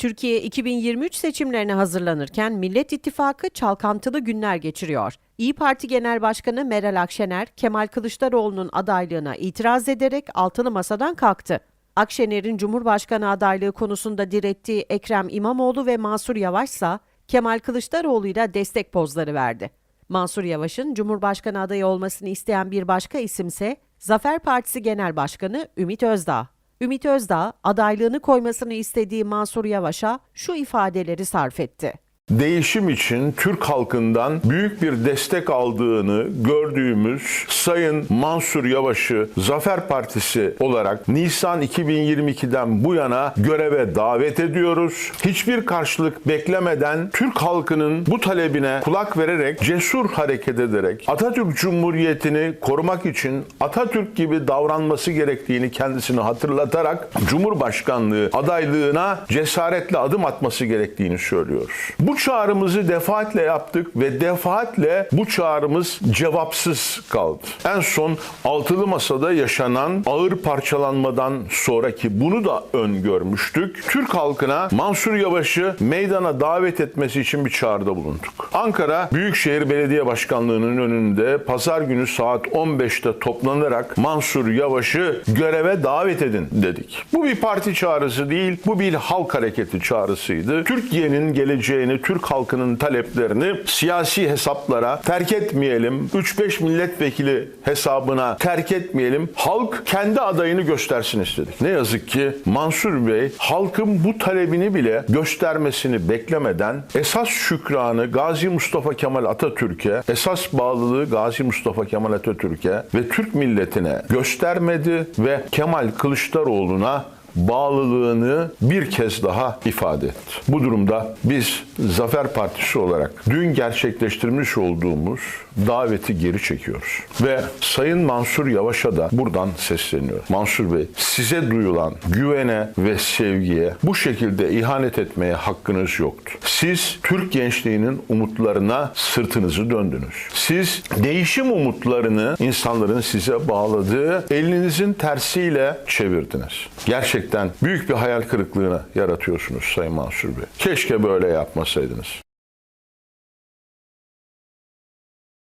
Türkiye 2023 seçimlerine hazırlanırken Millet İttifakı çalkantılı günler geçiriyor. İyi Parti Genel Başkanı Meral Akşener, Kemal Kılıçdaroğlu'nun adaylığına itiraz ederek altılı masadan kalktı. Akşener'in Cumhurbaşkanı adaylığı konusunda direttiği Ekrem İmamoğlu ve Mansur Yavaş ise Kemal Kılıçdaroğlu'yla destek pozları verdi. Mansur Yavaş'ın Cumhurbaşkanı adayı olmasını isteyen bir başka isimse Zafer Partisi Genel Başkanı Ümit Özdağ. Ümit Özdağ adaylığını koymasını istediği Mansur Yavaş'a şu ifadeleri sarf etti. Değişim için Türk halkından büyük bir destek aldığını gördüğümüz Sayın Mansur Yavaş'ı Zafer Partisi olarak Nisan 2022'den bu yana göreve davet ediyoruz. Hiçbir karşılık beklemeden Türk halkının bu talebine kulak vererek cesur hareket ederek Atatürk Cumhuriyeti'ni korumak için Atatürk gibi davranması gerektiğini kendisine hatırlatarak Cumhurbaşkanlığı adaylığına cesaretle adım atması gerektiğini söylüyoruz. Bu çağrımızı defaatle yaptık ve defaatle bu çağrımız cevapsız kaldı. En son altılı masada yaşanan ağır parçalanmadan sonraki bunu da öngörmüştük. Türk halkına Mansur Yavaş'ı meydana davet etmesi için bir çağrıda bulunduk. Ankara Büyükşehir Belediye Başkanlığı'nın önünde pazar günü saat 15'te toplanarak Mansur Yavaş'ı göreve davet edin dedik. Bu bir parti çağrısı değil, bu bir halk hareketi çağrısıydı. Türkiye'nin geleceğini, Türk halkının taleplerini siyasi hesaplara terk etmeyelim. 3-5 milletvekili hesabına terk etmeyelim. Halk kendi adayını göstersin istedik. Ne yazık ki Mansur Bey halkın bu talebini bile göstermesini beklemeden esas şükranı Gazi Mustafa Kemal Atatürk'e, esas bağlılığı Gazi Mustafa Kemal Atatürk'e ve Türk milletine göstermedi ve Kemal Kılıçdaroğlu'na bağlılığını bir kez daha ifade etti. Bu durumda biz Zafer Partisi olarak dün gerçekleştirmiş olduğumuz daveti geri çekiyoruz. Ve Sayın Mansur Yavaş'a da buradan sesleniyorum. Mansur Bey size duyulan güvene ve sevgiye bu şekilde ihanet etmeye hakkınız yoktu. Siz Türk gençliğinin umutlarına sırtınızı döndünüz. Siz değişim umutlarını insanların size bağladığı elinizin tersiyle çevirdiniz. Gerçekten büyük bir hayal kırıklığına yaratıyorsunuz Sayın Mansur Bey. Keşke böyle yapmasaydınız.